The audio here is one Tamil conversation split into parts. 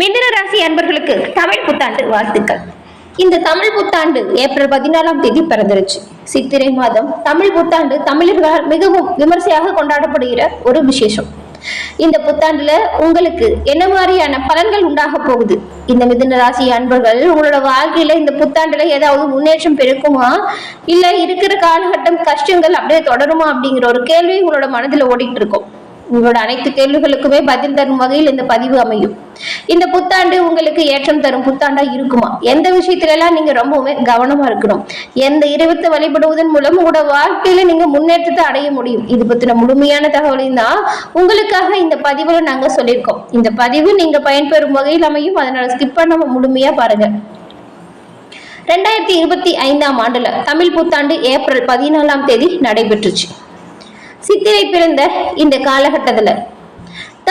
மிதுன ராசி அன்பர்களுக்கு தமிழ் புத்தாண்டு வாழ்த்துக்கள். இந்த தமிழ் புத்தாண்டு ஏப்ரல் பதினாலாம் தேதி பிறந்துருச்சு. சித்திரை மாதம் தமிழ் புத்தாண்டு தமிழர்களால் மிகவும் விமர்சையாக கொண்டாடப்படுகிற ஒரு விசேஷம். இந்த புத்தாண்டுல உங்களுக்கு என்ன மாதிரியான பலன்கள் உண்டாக போகுது? இந்த மிதுன ராசி அன்பர்கள் உங்களோட வாழ்க்கையில இந்த புத்தாண்டுல ஏதாவது முன்னேற்றம் பெருக்குமா? இல்ல இருக்கிற காலகட்டம் கஷ்டங்கள் அப்படியே தொடருமா அப்படிங்கிற ஒரு கேள்வி உங்களோட மனதில் ஓடிட்டு இருக்கும். உங்களோட அனைத்து கேள்விகளுக்குமே பதில் தரும் வகையில் இந்த பதிவு அமையும். இந்த புத்தாண்டு உங்களுக்கு ஏற்றம் தரும் புத்தாண்டா இருக்குமா? எந்த விஷயத்துல எல்லாம் நீங்க ரொம்பவுமே கவனமா இருக்கணும்? எந்த இறைவத்தை வழிபடுவதன் மூலம் உங்களோட வாழ்க்கையில நீங்க முன்னேற்றத்தை அடைய முடியும்? இது பத்தின முழுமையான தகவலையும் தான் உங்களுக்காக இந்த பதிவுல நாங்க சொல்லியிருக்கோம். இந்த பதிவு நீங்க பயன்பெறும் வகையில் அமையும். அதனால ஸ்கிப் பண்ணாம முழுமையா பாருங்க. ரெண்டாயிரத்தி இருபத்தி ஐந்தாம் ஆண்டுல தமிழ் புத்தாண்டு ஏப்ரல் பதினாலாம் தேதி நடைபெற்றுச்சு. சித்திரை பிறந்த இந்த காலகட்டத்துல.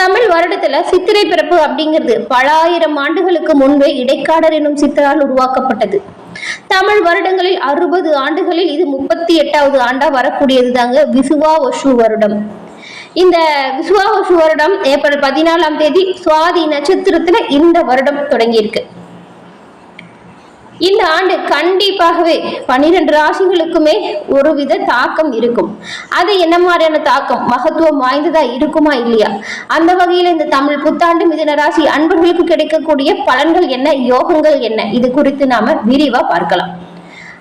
தமிழ் வருடத்துல சித்திரை பிறப்பு அப்படிங்கிறது பல ஆயிரம் ஆண்டுகளுக்கு முன்பே இடைக்காடர் என்னும் சித்தரால் உருவாக்கப்பட்டது. தமிழ் வருடங்களில் அறுபது ஆண்டுகளில் இது முப்பத்தி எட்டாவது ஆண்டா வரக்கூடியது தாங்க விசுவா ஒஷு வருடம். இந்த விசுவா ஒஷு வருடம் ஏப்ரல் பதினாலாம் தேதி சுவாதி நட்சத்திரத்துல இந்த வருடம் தொடங்கியிருக்கு. இந்த ஆண்டு கண்டிப்பாகவே பனிரெண்டு ராசிகளுக்குமே ஒரு வித தாக்கம் இருக்கும். அது என்ன மாதிரியான தாக்கம்? மகத்துவம் வாய்ந்ததா இருக்குமா இல்லையா? அந்த வகையில் இந்த தமிழ் புத்தாண்டு மிதன ராசி அன்பர்களுக்கு கிடைக்கக்கூடிய பலன்கள் என்ன? யோகங்கள் என்ன? இது குறித்து நாம விரிவா பார்க்கலாம்.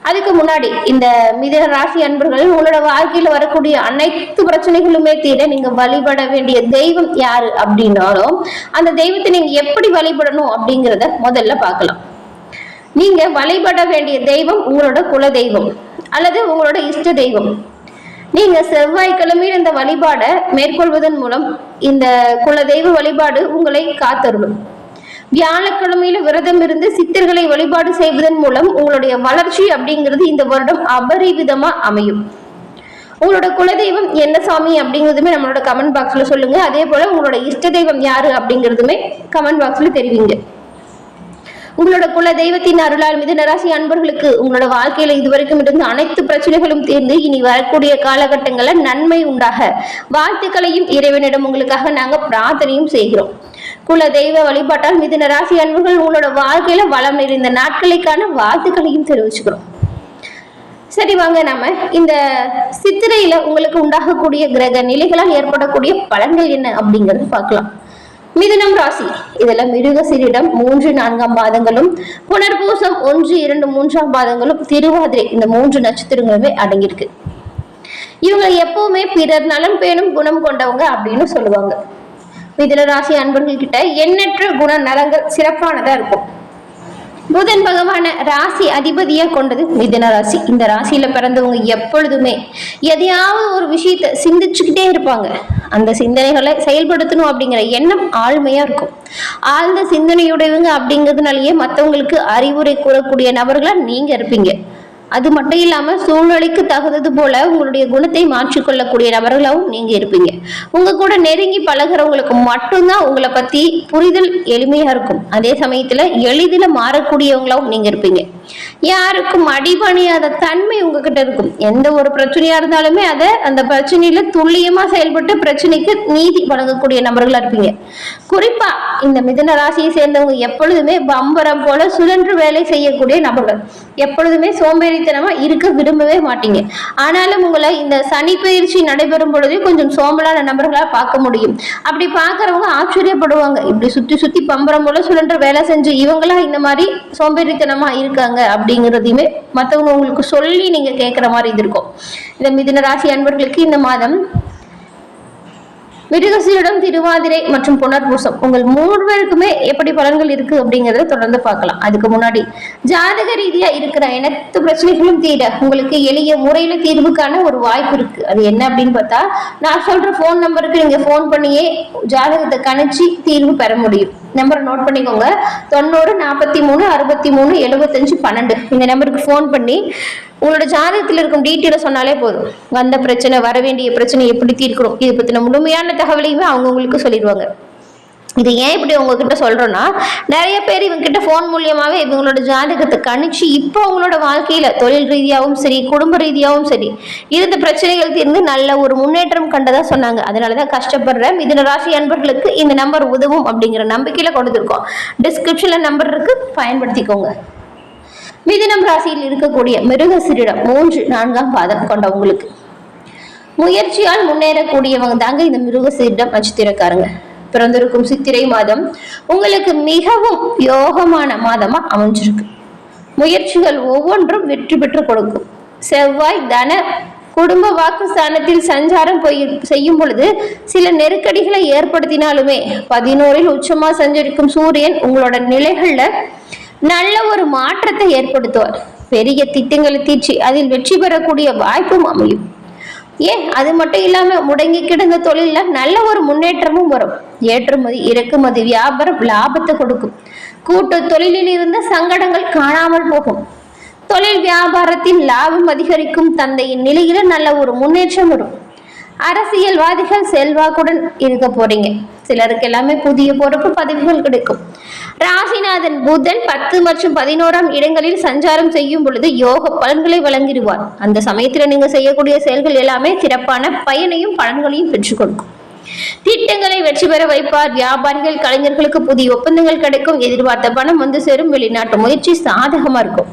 அதுக்கு முன்னாடி இந்த மிதன ராசி அன்பர்கள் உங்களோட வாழ்க்கையில வரக்கூடிய அனைத்து பிரச்சனைகளுமே தீர நீங்க வழிபட வேண்டிய தெய்வம் யாரு அப்படின்னாலும் அந்த தெய்வத்தை நீங்க எப்படி வழிபடணும் அப்படிங்கிறத முதல்ல பார்க்கலாம். நீங்க வழிபட வேண்டிய தெய்வம் உங்களோட குல தெய்வம் அல்லது உங்களோட இஷ்ட தெய்வம். நீங்க செவ்வாய்க்கிழமையில் இந்த வழிபாடை மேற்கொள்வதன் மூலம் இந்த குல தெய்வ வழிபாடு உங்களை காத்தருளும். வியாழக்கிழமையில விரதம் இருந்து சித்தர்களை வழிபாடு செய்வதன் மூலம் உங்களுடைய வளர்ச்சி அப்படிங்கிறது இந்த வருடம் அபரிவிதமா அமையும். உங்களோட குலதெய்வம் என்ன சாமி அப்படிங்கிறதுமே நம்மளோட கமெண்ட் பாக்ஸ்ல சொல்லுங்க. அதே போல உங்களோட இஷ்ட தெய்வம் யாரு அப்படிங்கிறதுமே கமெண்ட் பாக்ஸ்ல தெரிவிங்க. உங்களோட குல தெய்வத்தின் அருளால் மிதுன ராசி அன்பர்களுக்கு உங்களோட வாழ்க்கையில இதுவரைக்கும் இருந்த அனைத்து பிரச்சனைகளும் தீர்ந்து இனி வரக்கூடிய காலகட்டங்கள்ல நன்மை உண்டாக. வாழ்த்துக்களையும் இறைவனிடம் உங்களுக்காக நாங்க பிரார்த்தனையும் செய்கிறோம். குல தெய்வ வழிபாட்டால் மிதுன ராசி அன்பர்கள் உங்களோட வாழ்க்கையில வளம் நிறைந்த நாட்களுக்கான வாழ்த்துக்களையும் தெரிவிச்சுக்கிறோம். சரி வாங்க நாம இந்த சித்திரையில உங்களுக்கு உண்டாகக்கூடிய கிரக நிலைகளால் ஏற்படக்கூடிய பலன்கள் என்ன அப்படிங்கறது பார்க்கலாம். மிதுனம் ராசி. இதுல மிருகசிரிடம் மூன்று நான்காம் பாதங்களும் புனர்பூசம் ஒன்று இரண்டு மூன்றாம் பாதங்களும் திருவாதிரை இந்த மூன்று நட்சத்திரங்களுமே அடங்கியிருக்கு. இவங்க எப்பவுமே பிறர் நலம் பேணும் குணம் கொண்டவங்க அப்படின்னு சொல்லுவாங்க. மிதுன ராசி அன்பர்கள் கிட்ட எண்ணற்ற குண நலங்கள் சிறப்பானதா இருக்கும். புதன் பகவான ராசி அதிபதியா கொண்டது மிதன ராசி. இந்த ராசியில பிறந்தவங்க எப்பொழுதுமே எதையாவது ஒரு விஷயத்த சிந்திச்சுக்கிட்டே இருப்பாங்க. அந்த சிந்தனைகளை செயல்படுத்தணும் அப்படிங்கிற எண்ணம் ஆழ்மையா இருக்கும். ஆழ்ந்த சிந்தனையுடையவங்க அப்படிங்கிறதுனாலயே மற்றவங்களுக்கு அறிவுரை கூறக்கூடிய நபர்களா நீங்க இருப்பீங்க. அது மட்டும் இல்லாம சூழ்நிலைக்கு தகுந்தது போல உங்களுடைய குணத்தை மாற்றிக்கொள்ளக்கூடிய நபர்களாகவும் நீங்க இருப்பீங்க. உங்க கூட நெருங்கி பழகிறவங்களுக்கு மட்டும்தான் உங்களை பத்தி புரிதல் எளிமையா இருக்கும். அதே சமயத்துல எளிதில் மாறக்கூடியவங்களாகவும் நீங்க இருப்பீங்க. யாருக்கும் அடிபணியாத தன்மை உங்ககிட்ட இருக்கும். எந்த ஒரு பிரச்சனையா இருந்தாலுமே அதை அந்த பிரச்சனையில துல்லியமா செயல்பட்டு பிரச்சனைக்கு நீதி வழங்கக்கூடிய நபர்களா இருப்பீங்க. குறிப்பா இந்த மிதன ராசியை சேர்ந்தவங்க எப்பொழுதுமே பம்பரம் போல சுழன்று வேலை செய்யக்கூடிய நபர்கள். எப்பொழுதுமே சோம்பேறித்தனமா இருக்க விரும்பவே மாட்டீங்க. ஆனாலும் உங்களை இந்த சனி பயிற்சி நடைபெறும் பொழுதே கொஞ்சம் சோம்பலான நபர்களா பார்க்க முடியும். அப்படி பாக்குறவங்க ஆச்சரியப்படுவாங்க. இப்படி சுத்தி சுத்தி பம்பரம் போல சுழன்று வேலை செஞ்சு இவங்களா இந்த மாதிரி சோம்பேறித்தனமா இருக்காங்க. அப்படிங்கிறதையுமே மற்றவங்க உங்களுக்கு சொல்லி நீங்க கேட்குற மாதிரி இது இருக்கும். இந்த மிதின ராசி அன்பர்களுக்கு இந்த மாதம் மிருகசீரிடம் திருவாதிரை மற்றும் புனர்பூசம். உங்கள் மூவருக்குமே எப்படி பலன்கள் இருக்கு அப்படிங்கறத தொடர்ந்து பார்க்கலாம். அதுக்கு முன்னாடி ஜாதக ரீதியா இருக்கிற அனைத்து பிரச்சனைகளும் தீர உங்களுக்கு எளிய முறையில தீர்வுக்கான ஒரு வாய்ப்பு இருக்கு. அது என்ன அப்படின்னு பார்த்தா நான் சொல்ற ஃபோன் நம்பருக்கு நீங்க ஃபோன் பண்ணியே ஜாதகத்தை கணிச்சு தீர்வு பெற முடியும். நம்பரை நோட் பண்ணிக்கோங்க. தொண்ணூறு நாற்பத்தி மூணு அறுபத்தி மூணு எழுபத்தஞ்சு பன்னெண்டு. இந்த நம்பருக்கு ஃபோன் பண்ணி உங்களோட ஜாதகத்தில் இருக்கும் டீட்டெயிலை சொன்னாலே போதும். வந்த பிரச்சனை வர வேண்டிய பிரச்சனை எப்படி தீர்க்கணும் இதை பற்றின முழுமையான தகவலையுமே அவங்க உங்களுக்கு சொல்லிடுவாங்க. இது ஏன் இப்படி உங்ககிட்ட சொல்கிறோன்னா நிறைய பேர் இவங்ககிட்ட ஃபோன் மூலியமாவே இவங்களோட ஜாதகத்தை கணிச்சு இப்போ அவங்களோட வாழ்க்கையில தொழில் ரீதியாகவும் சரி குடும்ப ரீதியாகவும் சரி இருந்த பிரச்சனைகள் தீர்ந்து நல்ல ஒரு முன்னேற்றம் கண்டதா சொன்னாங்க. அதனாலதான் கஷ்டப்படுற மிதன ராசி அன்பர்களுக்கு இந்த நம்பர் உதவும் அப்படிங்கிற நம்பிக்கையில கொடுத்துருக்கோம் டிஸ்கிரிப்ஷன்ல நம்பர் இருக்கு. பயன்படுத்திக்கோங்க. மிதினம் ராசியில் இருக்கக்கூடிய மிருகசிரிடம் மூன்று நான்காம் பாதம் கொண்டவங்களுக்கு. முயற்சியால் முன்னேறக்கூடியவங்க தாங்க இந்த மிருகசீரிடம் நட்சத்திரக்காரங்க. பிறந்திருக்கும் சித்திரை மாதம் உங்களுக்கு மிகவும் யோகமான மாதமா அமைஞ்சிருக்கு. முயற்சிகள் ஒவ்வொன்றும் வெற்றி பெற்று கொடுக்கும். செவ்வாய் தன குடும்ப வாக்கு ஸ்தானத்தில் சஞ்சாரம் போய் செய்யும் பொழுது சில நெருக்கடிகளை ஏற்படுத்தினாலுமே பதினோரில் உச்சமா சஞ்சரிக்கும் சூரியன் உங்களோட நிலைகள்ல நல்ல ஒரு மாற்றத்தை ஏற்படுத்துவார். பெரிய திட்டங்களை தீர்ச்சி அதில் வெற்றி பெறக்கூடிய வாய்ப்பும் அமையும். ஏன்? அது மட்டும் இல்லாம முடங்கி கிடந்த தொழில நல்ல ஒரு முன்னேற்றமும் வரும். ஏற்றுமதி இறக்குமதி வியாபாரம் லாபத்தை கொடுக்கும். கூட்டு தொழிலில் இருந்த சங்கடங்கள் காணாமல் போகும். தொழில் வியாபாரத்தின் லாபம் அதிகரிக்கும் தந்தையின் நிலையில நல்ல ஒரு முன்னேற்றம் வரும். அரசியல்வாதிகள் செல்வாக்குடன் இருக்க போறீங்க. சிலருக்கு எல்லாமே புதிய பொறுப்பு பதவிகள் கிடைக்கும். ராசிநாதன் புதன் பத்து மற்றும் பதினோராம் இடங்களில் சஞ்சாரம் செய்யும் பொழுது யோக பலன்களை வழங்கிடுவார். அந்த சமயத்துல நீங்க செய்யக்கூடிய செயல்கள் எல்லாமே சிறப்பான பயனையும் பலன்களையும் பெற்றுக் கொடுக்கும். திட்டங்களை வெற்றி பெற வைப்பார். வியாபாரிகள் கலைஞர்களுக்கு புதிய ஒப்பந்தங்கள் கிடைக்கும். எதிர்பார்த்த பணம் வந்து சேரும். வெளிநாட்டு முயற்சி சாதகமா இருக்கும்.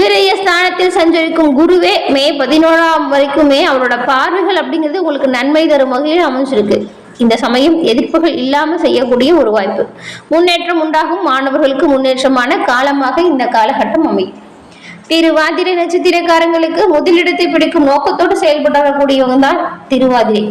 விரைய ஸ்தானத்தில் சஞ்சரிக்கும் குருவே மே பதினோராம் வரைக்குமே அவரோட பார்வைகள் அப்படிங்கிறது உங்களுக்கு நன்மை தரும் வகையில் அமைஞ்சிருக்கு. இந்த சமயம் எதிர்ப்புகள் இல்லாமல் செய்யக்கூடிய ஒரு வாய்ப்பு. முன்னேற்றம் உண்டாகும். மாணவர்களுக்கு முன்னேற்றமான காலமாக இந்த காலகட்டம் அமையும். திருவாதிரை நட்சத்திரக்காரங்களுக்கு முதலிடத்தை பிடிக்கும் நோக்கத்தோடு செயல்பட்டு வரக்கூடியவங்க தான் திருவாதிரை.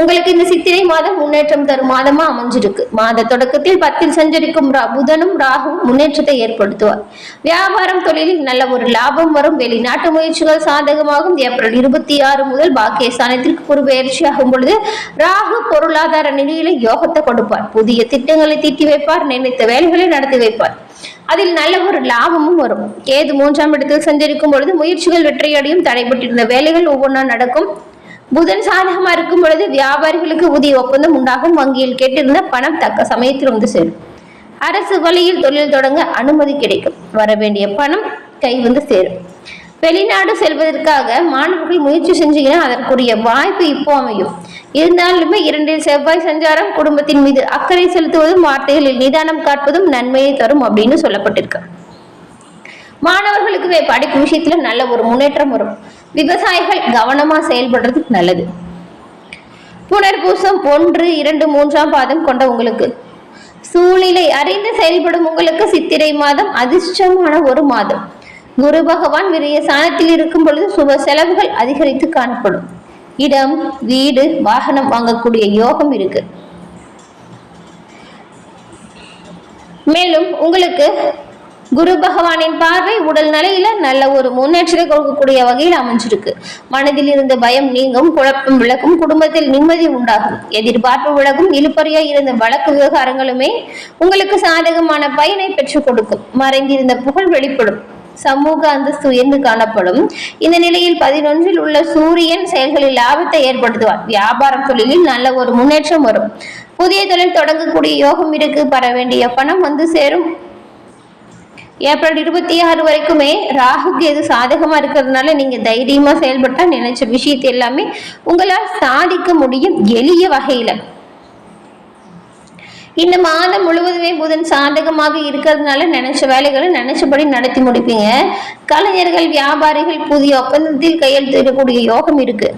உங்களுக்கு இந்த சித்திரை மாதம் முன்னேற்றம் தரும் மாதமா அமைஞ்சிருக்கு. மாத தொடக்கத்தில் பத்தில் சஞ்சரிக்கும் ரா- புதனும் ராகும் முன்னேற்றத்தை ஏற்படுத்துவார். வியாபாரம் தொழிலில் நல்ல ஒரு லாபம் வரும். வெளிநாட்டு முயற்சிகள் சாதகமாகும். ஏப்ரல் இருபத்தி ஆறு முதல் பாக்கிய ஸ்தானத்திற்கு ஒரு பயிற்சியாகும் பொழுது ராகு பொருளாதார நிலையில யோகத்தை கொடுப்பார். புதிய திட்டங்களை தீட்டி வைப்பார். நினைத்த வேலைகளை நடத்தி வைப்பார். அதில் நல்ல ஒரு லாபமும் வரும். கேது மூன்றாம் இடத்தில் சஞ்சரிக்கும் பொழுது முயற்சிகள் வெற்றியடையும். தடைபட்டிருந்த வேலைகள் ஒவ்வொன்றா நடக்கும். புதன் சாதகமா இருக்கும் பொழுது வியாபாரிகளுக்கு புதிய ஒப்பந்தம் உண்டாகும். வங்கியில் கேட்டிருந்த பணம் தக்க சமயத்தில் வந்து சேரும். அரசு வழியில் தொழில் தொடங்க அனுமதி கிடைக்கும். வர வேண்டிய பணம் கை வந்து சேரும். வெளிநாடு செல்வதற்காக மாணவர்கள் முயற்சி செஞ்சீங்கன்னா அதற்குரிய வாய்ப்பு இப்போ அமையும். இருந்தாலுமே இரண்டில் செவ்வாய் சஞ்சாரம் குடும்பத்தின் மீது அக்கறை செலுத்துவதும் வார்த்தைகளில் நிதானம் காட்பதும் நன்மையை தரும் அப்படின்னு சொல்லப்பட்டிருக்கு. மாணவர்களுக்கு வே- படிப்பு விஷயத்துல நல்ல ஒரு முன்னேற்றம் வரும். விவசாயிகள் கவனமா செயல்படுறதுக்கு நல்லது. புனர்பூசம் ஒன்று இரண்டு மூன்றாம் பாதம் கொண்ட உங்களுக்கு சூழ்நிலை அறிந்து செயல்படும் உங்களுக்கு சித்திரை மாதம் அதிர்ஷ்டமான ஒரு மாதம். குரு பகவான் விரிய சாணத்தில் இருக்கும் பொழுது சுப செலவுகள் அதிகரித்து காணப்படும். இடம் வீடு வாகனம் வாங்கக்கூடிய யோகம் இருக்கு. மேலும் உங்களுக்கு குரு பகவானின் பார்வை உடல் நிலையில நல்ல ஒரு முன்னேற்றத்தை கொடுக்கக்கூடிய வகையில் அமைஞ்சிருக்கு. மனதில் இருந்த பயம் நீங்கும் குழப்பம் விளக்கும் குடும்பத்தில் நிம்மதி உண்டாகும். எதிர்பார்ப்பு விளக்கும் இழுப்பறியா இருந்த வழக்கு விவகாரங்களுமே உங்களுக்கு சாதகமான பயனை பெற்றுக் கொடுக்கும். மறைந்திருந்த புகழ் வெளிப்படும். சமூக அந்தஸ்து உயர்ந்து காணப்படும். இந்த நிலையில் பதினொன்றில் உள்ள சூரியன் செயல்களில் லாபத்தை ஏற்படுத்துவார். வியாபாரத் தொழிலில் நல்ல ஒரு முன்னேற்றம் வரும். புதிய தொழில் தொடங்கக்கூடிய யோகம் இருக்கு. பெற வேண்டிய பணம் வந்து சேரும். ஏப்ரல் இருபத்தி ஆறு வரைக்குமே ராகுக்கு எது சாதகமா இருக்கிறதுனால நீங்க தைரியமா செயல்பட்டா நினைச்ச விஷயத்தை எல்லாமே உங்களால் சாதிக்க முடியும் எளிய வகையில. இந்த மாதம் முழுவதுமே புதன் சாதகமாக இருக்கிறதுனால நினைச்ச வேலைகளை நினைச்சபடி நடத்தி முடிப்பீங்க. கலைஞர்கள் வியாபாரிகள் புதிய ஒப்பந்தத்தில் கையெழுத்திடக்கூடிய யோகம் இருக்கு.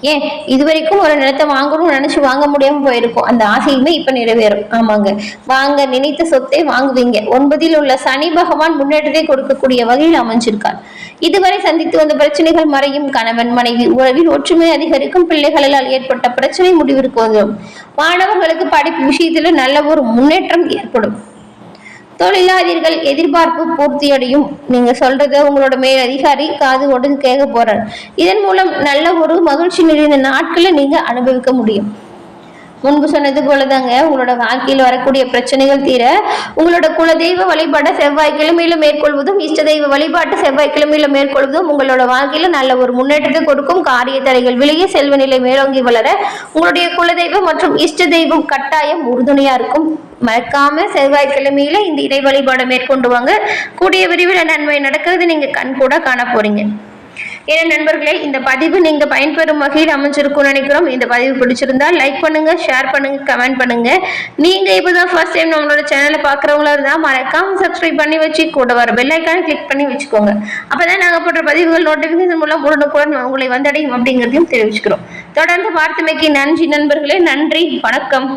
ஏன் இது வரைக்கும் ஒரு நிலத்தை வாங்கணும்னு நினைச்சு வாங்க முடியாம போயிருக்கும். அந்த ஆசையுமே இப்ப நிறைவேறும். ஆமாங்க. வாங்க நினைத்த சொத்தை வாங்குவீங்க. ஒன்பதில் உள்ள சனி பகவான் முன்னேற்றத்தை கொடுக்கக்கூடிய வகையில் அமைஞ்சிருக்கார். இதுவரை சந்தித்து வந்த பிரச்சனைகள் மறையும். கணவன் மனைவி உறவில் ஒற்றுமை அதிகரிக்கும். பிள்ளைகளால் ஏற்பட்ட பிரச்சனை முடிவிற்கு வந்துடும் மாணவர்களுக்கு படிப்பு விஷயத்துல நல்ல ஒரு முன்னேற்றம் ஏற்படும். தொழிலாளர்கள் எதிர்பார்ப்பு பூர்த்தியடையும். நீங்க சொல்றத உங்களோட மேல் அதிகாரி காது உடஞ்சு கேட்க போறார். இதன் மூலம் நல்ல ஒரு மகிழ்ச்சி நிறைந்த நாட்களை நீங்க அனுபவிக்க முடியும். முன்பு சொன்னது போலதாங்க உங்களோட வாழ்க்கையில் வரக்கூடிய பிரச்சனைகள் தீர உங்களோட குலதெய்வ வழிபாட்டை செவ்வாய்க்கிழமையில மேற்கொள்வதும் இஷ்ட தெய்வ வழிபாட்டை செவ்வாய்க்கிழமையில மேற்கொள்வதும் உங்களோட வாழ்க்கையில நல்ல ஒரு முன்னேற்றத்தை கொடுக்கும். காரிய தடைகள் விலகி செல்வ நிலை மேலோங்கி வளர உங்களுடைய குலதெய்வம் மற்றும் இஷ்ட தெய்வம் கட்டாயம் உறுதுணையா இருக்கும். மறக்காம செவ்வாய்க்கிழமையில இந்த இறை வழிபாடை மேற்கொண்டு வாங்க. கூடிய விரைவில் நன்மை நடக்கிறது. நீங்க கண் கூட காண போறீங்க. ஏன்னா நண்பர்களே இந்த பதிவு நீங்க பயன்பெறும் வகையில் அமைஞ்சிருக்கும்னு நினைக்கிறோம். இந்த பதிவு பிடிச்சிருந்தா லைக் பண்ணுங்க ஷேர் பண்ணுங்க கமெண்ட் பண்ணுங்க. நீங்க இப்பதான் ஃபர்ஸ்ட் டைம் நம்மளோட சேனலை பாக்குறவங்களா இருந்தா மறக்காம சப்ஸ்கிரைப் பண்ணி வச்சு கூட வர பெல் ஐக்கான கிளிக் பண்ணி வச்சுக்கோங்க. அப்பதான் நாங்க போடுற பதிவுகள் நோட்டிபிகேஷன் மூலம் உடனுக்குடன் உங்களை வந்தடையும் அப்படிங்கிறதையும் தெரிவிச்சுக்கிறோம். தொடர்ந்து பார்த்தமைக்கு நன்றி நண்பர்களே நன்றி வணக்கம்.